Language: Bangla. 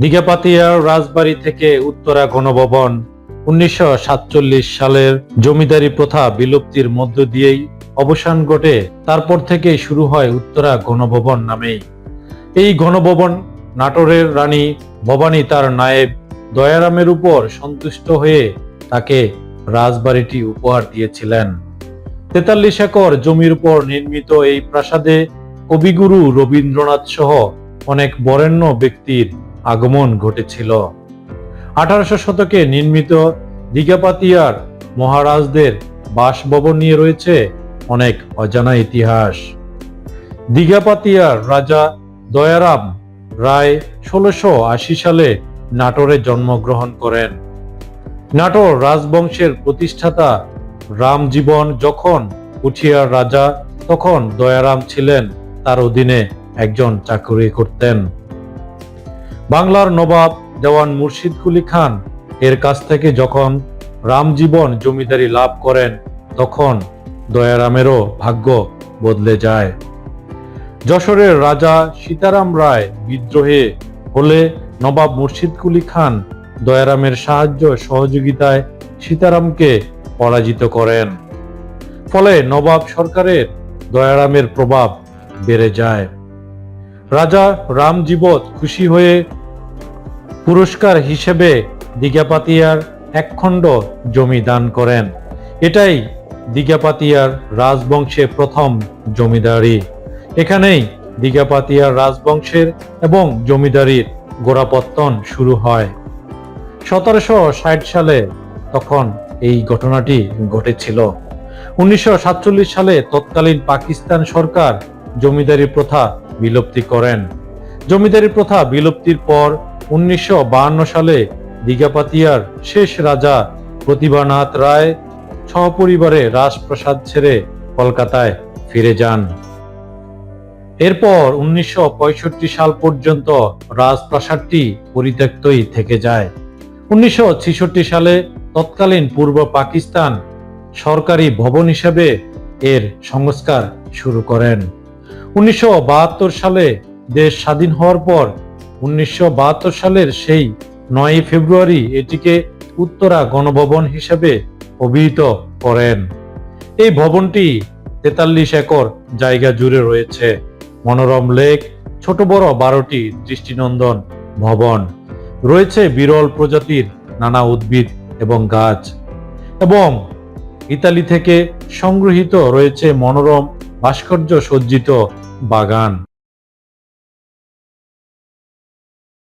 দিঘাপাতিয়ার রাজবাড়ি থেকে উত্তরা গণভবন উনিশশো সাতচল্লিশ সালের জমিদারি প্রথা বিলুপ্তির মধ্য দিয়েই অবসান ঘটে, তারপর থেকেই শুরু হয় উত্তরা গণভবন নামেই। এই গণভবন নাটোরের রানী ভবানী তার নায়েব দয়ারামের উপর সন্তুষ্ট হয়ে তাকে রাজবাড়িটি উপহার দিয়েছিলেন। তেতাল্লিশ একর জমির উপর নির্মিত এই প্রাসাদে কবিগুরু রবীন্দ্রনাথ সহ অনেক বরেণ্য ব্যক্তির আগমন ঘটেছিল। আঠারোশো শতকে নির্মিত দিঘাপাতিয়ার মহারাজদের বাসভবন নিয়ে রয়েছে অনেক অজানা ইতিহাস। দিঘাপাতিয়ার রাজা দয়ারাম রায় ষোলোশো আশি সালে নাটোরে জন্মগ্রহণ করেন। নাটোর রাজবংশের প্রতিষ্ঠাতা রামজীবন যখন উঠিয়ার রাজা, তখন দয়ারাম ছিলেন, তার অধীনে একজন চাকরি করতেন। বাংলার নবাব দেওয়ান মুর্শিদ কুলি খান এর কাছ থেকে যখন রামজীবন জমিদারি লাভ করেন, তখন দয়ারামেরও ভাগ্য বদলে যায়। যশোরের রাজা সীতারাম রায় বিদ্রোহে হলে নবাব মুর্শিদ কুলি খান দয়ারামের সাহায্য সহযোগিতায় সীতারামকে পরাজিত করেন। ফলে নবাব সরকারের দয়ারামের প্রভাব বেড়ে যায়। রাজা রামজীবত খুশি হয়ে পুরস্কার হিসেবে দিঘাপাতিয়ার একখণ্ড জমি দান করেন। এটাই দিঘাপাতিয়ার রাজবংশের প্রথম জমিদারি। এখানেই দিঘাপাতিয়ার রাজবংশের এবং জমিদারির গোড়াপত্তন শুরু হয়। সতেরোশো ষাট সালে তখন এই ঘটনাটি ঘটেছিল। উনিশশো সাতচল্লিশ সালে তৎকালীন পাকিস্তান সরকার জমিদারি প্রথা বিলুপ্তি করেন। জমিদারি প্রথা বিলুপ্তির পর উনিশশো সালে দিঘাপাতিয়ার শেষ রাজা প্রতিভানাথ রায় সহপরিবারে রাজপ্রাসাদ ছেড়ে কলকাতায় ফিরে যান। এরপর উনিশশো পঁয়ষট্টি সাল পর্যন্ত রাজপ্রাসাদটি পরিত্যক্তই থেকে যায়। উনিশশো ছেষট্টি সালে তৎকালীন পূর্ব পাকিস্তান সরকারি ভবন হিসেবে এর সংস্কার শুরু করেন। উনিশশো বাহাত্তর সালে দেশ স্বাধীন হওয়ার পর উনিশশো বাহাত্তর সালের সেই নয় ফেব্রুয়ারি এটিকে উত্তরা গণভবন হিসেবে অভিহিত করেন। এই ভবনটি তেতাল্লিশ একর জায়গা জুড়ে রয়েছে। মনোরম লেক, ছোট বড় বারোটি দৃষ্টিনন্দন ভবন, রয়েছে বিরল প্রজাতির নানা উদ্ভিদ এবং গাছ এবং ইতালি থেকে সংগৃহীত রয়েছে মনোরম ভাস্কর্য সজ্জিত বাগান।